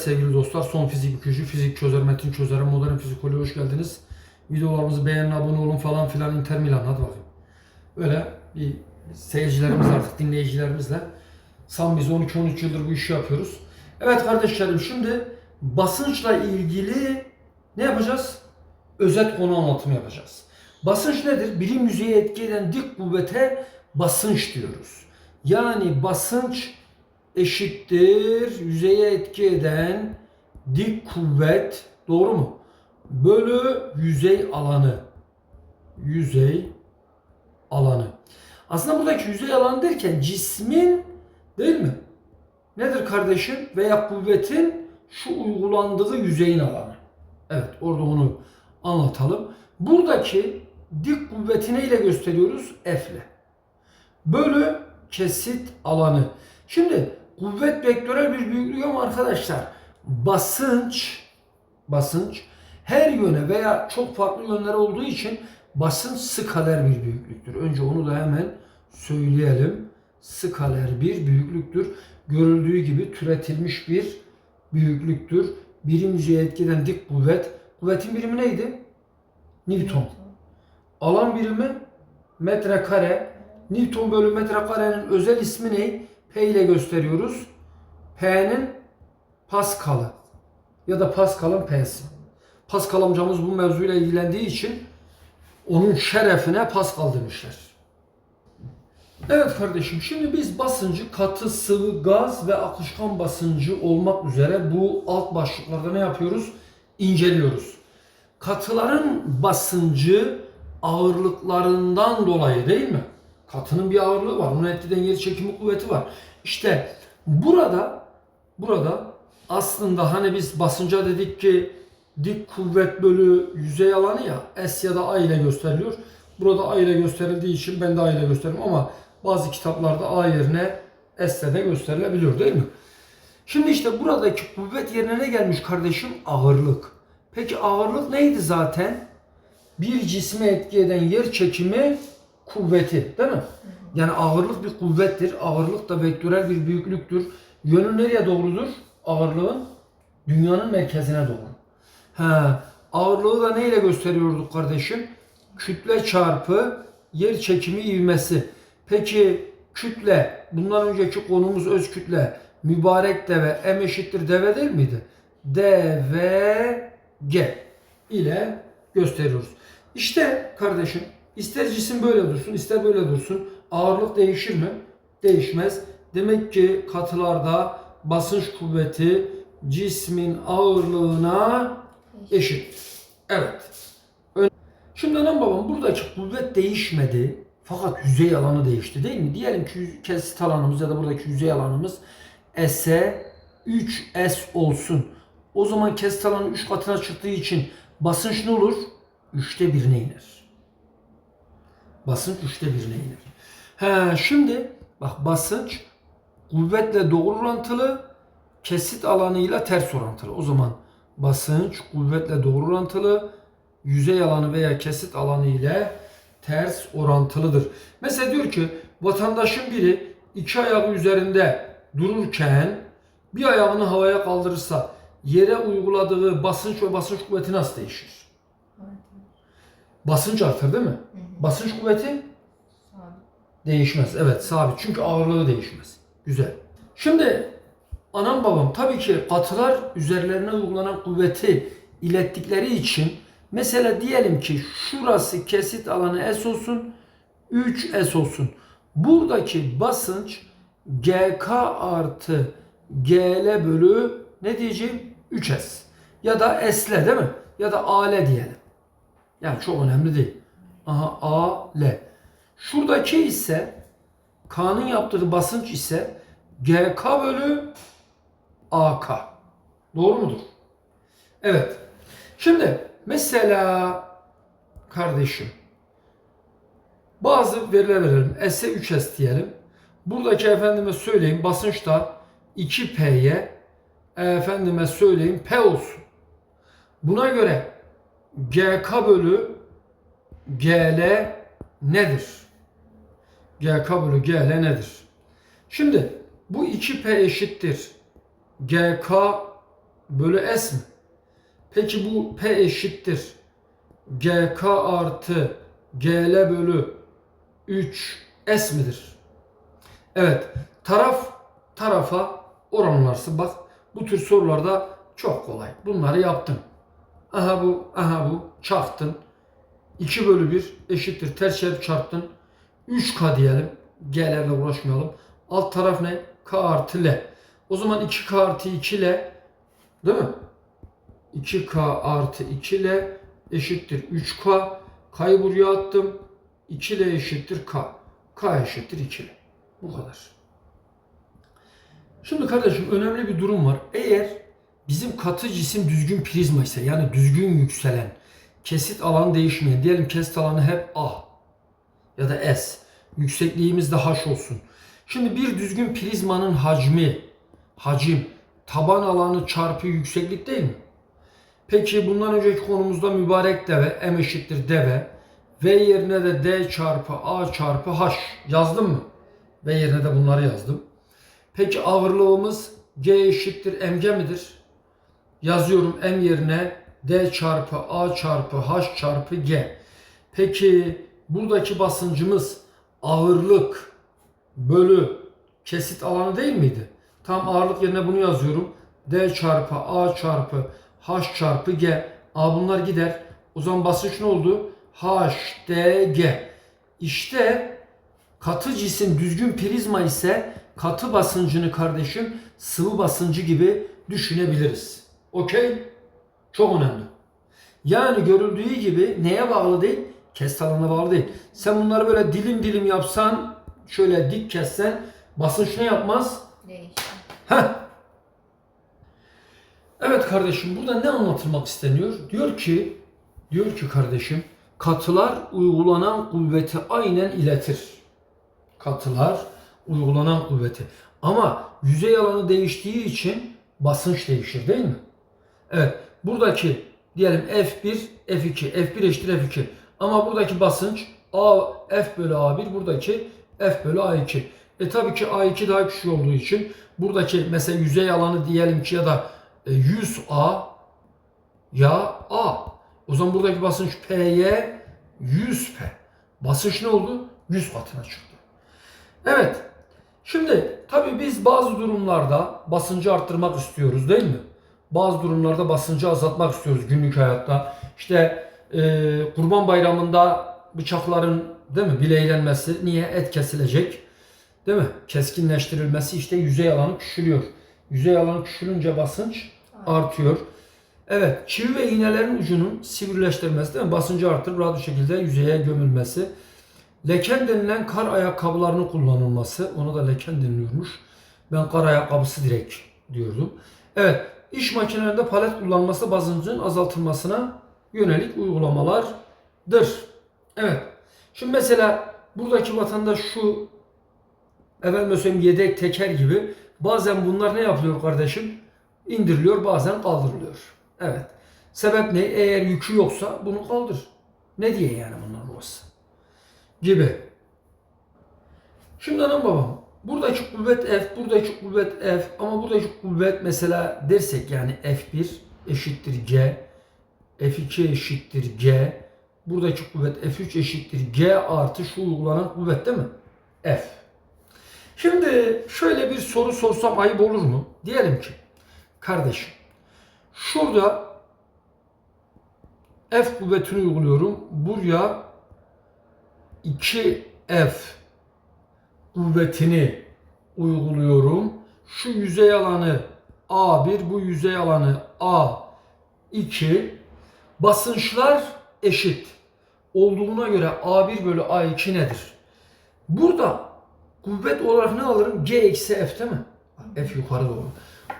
Sevgili dostlar son fizik bükücü, fizik çözer, metin çözer, modern fizikoloji hoş geldiniz. Videolarımızı beğenin, abone olun falan filan Inter Milan hadi bakayım. Böyle bir seyircilerimiz artık dinleyicilerimizle sam biz 12-13 yıldır bu işi yapıyoruz. Evet kardeşlerim şimdi basınçla ilgili ne yapacağız? Özet konu anlatımı yapacağız. Basınç nedir? Bilim yüzeye etki eden dik kuvvete basınç diyoruz. Yani basınç eşittir yüzeye etki eden dik kuvvet doğru mu? Bölü yüzey alanı. Yüzey alanı. Aslında buradaki yüzey alanı derken cismin değil mi? Nedir kardeşim? Veya kuvvetin şu uygulandığı yüzeyin alanı. Evet orada onu anlatalım. Buradaki dik kuvveti neyle gösteriyoruz? F ile. Bölü kesit alanı. Şimdi kuvvet vektörel bir büyüklüğü ama arkadaşlar basınç basınç her yöne veya çok farklı yönlere olduğu için basınç skaler bir büyüklüktür. Önce onu da hemen söyleyelim. Skaler bir büyüklüktür. Görüldüğü gibi türetilmiş bir büyüklüktür. Birim yüzeye etkiden dik kuvvet. Kuvvetin birimi neydi? Newton. Alan birimi metrekare. Newton bölü metrekarenin özel ismi ne? P ile gösteriyoruz. P'nin Pascal'ı ya da Pascal'ın P'si. Pascal amcamız bu mevzuyla ilgilendiği için onun şerefine Pascal demişler. Evet kardeşim şimdi biz basıncı katı, sıvı, gaz ve akışkan basıncı olmak üzere bu alt başlıklarda ne yapıyoruz? İnceliyoruz. Katıların basıncı ağırlıklarından dolayı değil mi? Katının bir ağırlığı var. Onun etkiden yer çekimi kuvveti var. İşte burada burada aslında hani biz basınca dedik ki dik kuvvet bölü yüzey alanı ya S ya da A ile gösteriliyor. Burada A ile gösterildiği için ben de A ile gösteririm ama bazı kitaplarda A yerine S de gösterilebiliyor değil mi? Şimdi işte buradaki kuvvet yerine ne gelmiş kardeşim? Ağırlık. Peki ağırlık neydi zaten? Bir cisme etki eden yer çekimi kuvveti değil mi? Yani ağırlık bir kuvvettir. Ağırlık da vektörel bir büyüklüktür. Yönü nereye doğrudur? Ağırlığın dünyanın merkezine doğru. Ha, ağırlığı da neyle gösteriyorduk kardeşim? Kütle çarpı yer çekimi ivmesi. Peki kütle, bundan önceki konumuz öz kütle. Mübarek deve, m eşittir deve değil miydi? dv ile gösteriyoruz. İşte kardeşim ister cisim böyle dursun ister böyle dursun ağırlık değişir mi? Değişmez. Demek ki katılarda basınç kuvveti cismin ağırlığına eşit. Evet. Şimdi anam babam buradaki kuvvet değişmedi. Fakat yüzey alanı değişti değil mi? Diyelim ki kesit alanımız ya da buradaki yüzey alanımız S'e 3S olsun. O zaman kesit alanı 3 katına çıktığı için basınç ne olur? 3'te 1'ine iner. Basınç 3'te 1'ine iner. He, şimdi bak basınç kuvvetle doğru orantılı, kesit alanıyla ters orantılı. O zaman basınç kuvvetle doğru orantılı, yüzey alanı veya kesit alanı ile ters orantılıdır. Mesela diyor ki vatandaşın biri iki ayağı üzerinde dururken bir ayağını havaya kaldırırsa yere uyguladığı basınç ve basınç kuvveti nasıl değişir? Basınç artar değil mi? Basınç kuvveti değişmez. Evet sabit. Çünkü ağırlığı değişmez. Güzel. Şimdi anam babam tabii ki katılar üzerlerine uygulanan kuvveti ilettikleri için mesela diyelim ki şurası kesit alanı S olsun 3S olsun. Buradaki basınç GK artı GL bölü ne diyeceğim? 3S. Ya da S'le değil mi? Ya da AL diyelim. Yani çok önemli değil. Aha A, L. Şuradaki ise K'nın yaptığı basınç ise GK bölü AK. Doğru mudur? Evet. Şimdi mesela kardeşim bazı veriler verelim. S'e 3S diyelim. Buradaki efendime söyleyeyim basınç da 2P'ye efendime söyleyeyim P olsun. Buna göre GK bölü GL nedir? GK bölü GL nedir? Şimdi bu 2P eşittir. GK bölü S mi? Peki bu P eşittir. GK artı GL bölü 3 S midir? Evet. Taraf tarafa oranlarsın. Bak bu tür sorularda çok kolay. Bunları yaptın. Aha bu, aha bu. Çarptın. 2 bölü 1 eşittir. Ters çarpı çarptın. 3K diyelim. G'lerle uğraşmayalım. Alt taraf ne? K artı L. O zaman 2K artı 2 L değil mi? 2K artı 2 L eşittir 3K. K'yı buraya attım. 2 L eşittir K. K eşittir 2 L. Bu kadar. Şimdi kardeşim önemli bir durum var. Eğer bizim katı cisim düzgün prizma ise yani düzgün yükselen kesit alanı değişmeyen diyelim kesit alanı hep A ya da S yüksekliğimiz de H olsun. Şimdi bir düzgün prizmanın hacmi hacim taban alanı çarpı yükseklik değil mi? Peki bundan önceki konumuzda mübarek deve m eşittir deve v yerine de d çarpı a çarpı h yazdım mı? V yerine de bunları yazdım. Peki ağırlığımız G eşittir mg midir? Yazıyorum m yerine D çarpı A çarpı H çarpı G. Peki buradaki basıncımız ağırlık bölü kesit alanı değil miydi? Tam ağırlık yerine bunu yazıyorum. D çarpı A çarpı H çarpı G. A bunlar gider. O zaman basınç ne oldu? H, D, G. İşte Katı cisim düzgün prizma ise katı basıncını kardeşim sıvı basıncı gibi düşünebiliriz. Okey? Çok önemli. Yani görüldüğü gibi neye bağlı değil? Kes alanına bağlı değil. Sen bunları böyle dilim dilim yapsan, şöyle dik kessen basınç ne yapmaz? Değişir. Heh. Evet kardeşim burada ne anlatılmak isteniyor? Diyor ki, diyor ki kardeşim katılar uygulanan kuvveti aynen iletir. Katılar uygulanan kuvveti. Ama yüzey alanı değiştiği için basınç değişir değil mi? Evet buradaki diyelim F1, F2, F1 eşittir F2. Ama buradaki basınç A, F bölü A1, buradaki F bölü A2. E tabii ki A2 daha küçük olduğu için buradaki mesela yüzey alanı diyelim ki ya da e, 100A ya A. O zaman buradaki basınç P'ye 100P. Basınç ne oldu? 100 katına çıktı. Evet. Şimdi tabii biz bazı durumlarda basıncı arttırmak istiyoruz değil mi? Bazı durumlarda basıncı azaltmak istiyoruz günlük hayatta. İşte e, Kurban Bayramı'nda bıçakların değil mi bileylenmesi niye et kesilecek? Değil mi? Keskinleştirilmesi işte yüzey alanı küçülüyor. Yüzey alanı küçülünce basınç artıyor. Evet, çivi ve iğnelerin ucunun sivrileştirilmesi değil mi? Basıncı artırıp rahat bir şekilde yüzeye gömülmesi. Leken denilen kar ayakkabılarının kullanılması. Ona da leken deniliyormuş. Ben kar ayakkabısı direkt diyordum. Evet, iş makinelerinde palet kullanılması basıncın azaltılmasına yönelik uygulamalardır. Evet. Şimdi mesela buradaki vatandaş şu efendim söyleyeyim yedek teker gibi bazen bunlar ne yapılıyor kardeşim? İndiriliyor bazen kaldırılıyor. Evet. Sebep ne? Eğer yükü yoksa bunu kaldır. Ne diye yani bunlar burası? Gibi. Şimdi anam babam buradaki kuvvet F, buradaki kuvvet F ama buradaki kuvvet mesela dersek yani F1 eşittir G, F2 eşittir G, buradaki kuvvet F3 eşittir G artı şu uygulanan kuvvet değil mi? F. Şimdi şöyle bir soru sorsam ayıp olur mu? Diyelim ki kardeşim şurada F kuvvetini uyguluyorum. Buraya 2F kuvvetini uyguluyorum. Şu yüzey alanı A1, bu yüzey alanı A2. Basınçlar eşit olduğuna göre A1 bölü A2 nedir? Burada kuvvet olarak ne alırım? G eksi F değil mi? F yukarı doğru.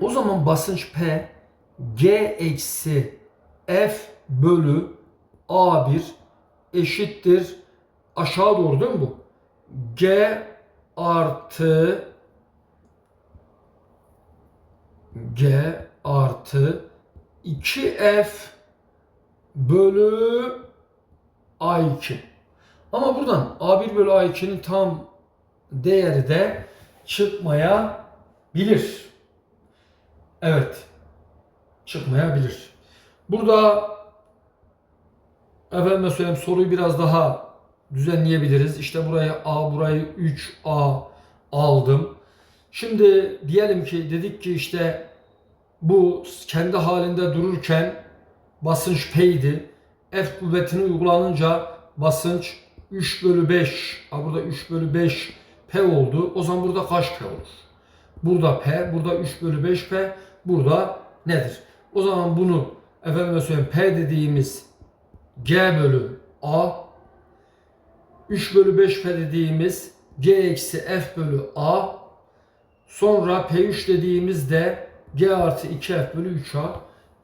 O zaman basınç P G eksi F bölü A1 eşittir aşağı doğru değil mi bu? G artı G artı 2F bölü A2. Ama buradan A1 bölü A2'nin tam değeri de çıkmayabilir. Evet. çıkmayabilir. Burada efendim söyleyeyim soruyu biraz daha düzenleyebiliriz. İşte buraya A, burayı 3A aldım. Şimdi diyelim ki dedik ki işte bu kendi halinde dururken basınç P'ydi. F kuvvetini uygulanınca basınç 3 bölü 5. Ha burada 3 bölü 5 P oldu. O zaman burada kaç P olur? Burada P, burada 3 bölü 5 P, burada nedir? O zaman bunu efendim söyleyeyim P dediğimiz G bölü A 3 bölü 5 P dediğimiz G eksi F bölü A sonra P3 dediğimizde G artı 2F bölü 3A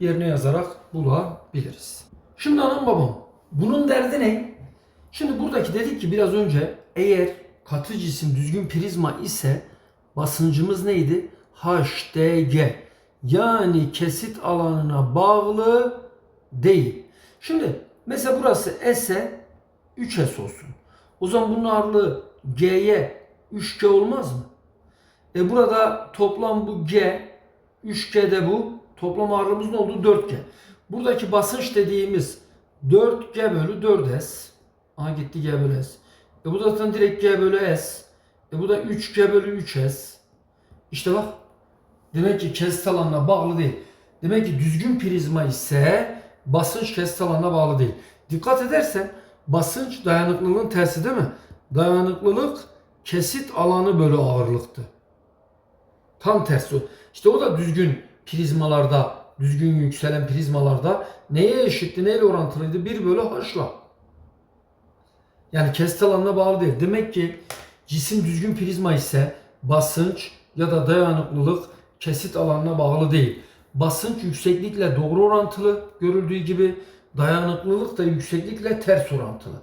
yerine yazarak bulabiliriz. Şimdi anam babam bunun derdi ne? Şimdi buradaki dedik ki biraz önce eğer katı cisim düzgün prizma ise basıncımız neydi? HDG. Yani kesit alanına bağlı değil. Şimdi mesela burası S'e 3S olsun. O zaman bunun ağırlığı G'ye 3G olmaz mı? E burada toplam bu G, 3G'de bu. Toplam ağırlığımız ne oldu? 4G. Buradaki basınç dediğimiz 4G bölü 4S. Aha gitti G bölü S. E bu da zaten direkt G bölü S. E bu da 3G bölü 3S. İşte bak. Demek ki kesit alanına bağlı değil. Demek ki düzgün prizma ise basınç kesit alanına bağlı değil. Dikkat edersen basınç dayanıklılığın tersi değil mi? Dayanıklılık kesit alanı bölü ağırlıktı. Tam tersi. İşte o da düzgün prizmalarda, düzgün yükselen prizmalarda neye eşitti, neyle orantılıydı? 1 bölü h'la. Yani kesit alanına bağlı değil. Demek ki cisim düzgün prizma ise basınç ya da dayanıklılık kesit alanına bağlı değil. Basınç yükseklikle doğru orantılı görüldüğü gibi dayanıklılık da yükseklikle ters orantılı.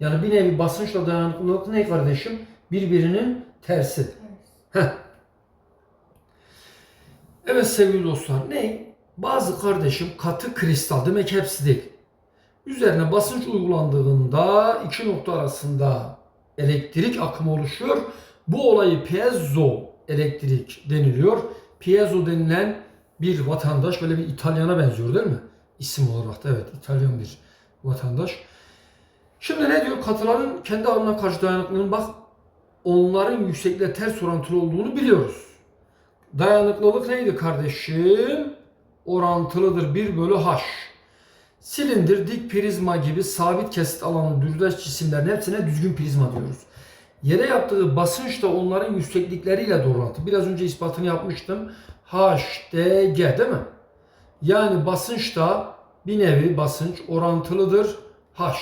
Yani bir nevi basınçla dayanıklılık ne kardeşim? Birbirinin tersi. Heh. Evet sevgili dostlar ne? Bazı kardeşim katı kristal demek hepsi değil. Üzerine basınç uygulandığında iki nokta arasında elektrik akımı oluşuyor. Bu olayı piezo elektrik deniliyor. Piezo denilen bir vatandaş böyle bir İtalyana benziyor değil mi? İsim olarak da evet İtalyan bir vatandaş. Şimdi ne diyor? Katıların kendi alanına karşı dayanıklılığının bak onların yüksekle ters orantılı olduğunu biliyoruz. Dayanıklılık neydi kardeşim? Orantılıdır 1 bölü h. Silindir, dik prizma gibi sabit kesit alanı düzleş cisimlerin hepsine düzgün prizma diyoruz. Yere yaptığı basınç da onların yükseklikleriyle doğru orantı. Biraz önce ispatını yapmıştım. H, D, G değil mi? Yani basınç da bir nevi basınç orantılıdır H.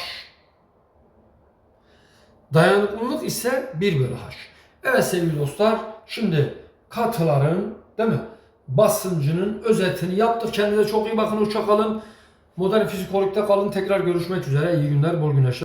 Dayanıklılık ise 1 bölü H. Evet sevgili dostlar şimdi katıların değil mi? Basıncının özetini yaptık. Kendinize çok iyi bakın. Hoşça kalın. Modern fizikologda kalın. Tekrar görüşmek üzere. İyi günler, bol güneşler.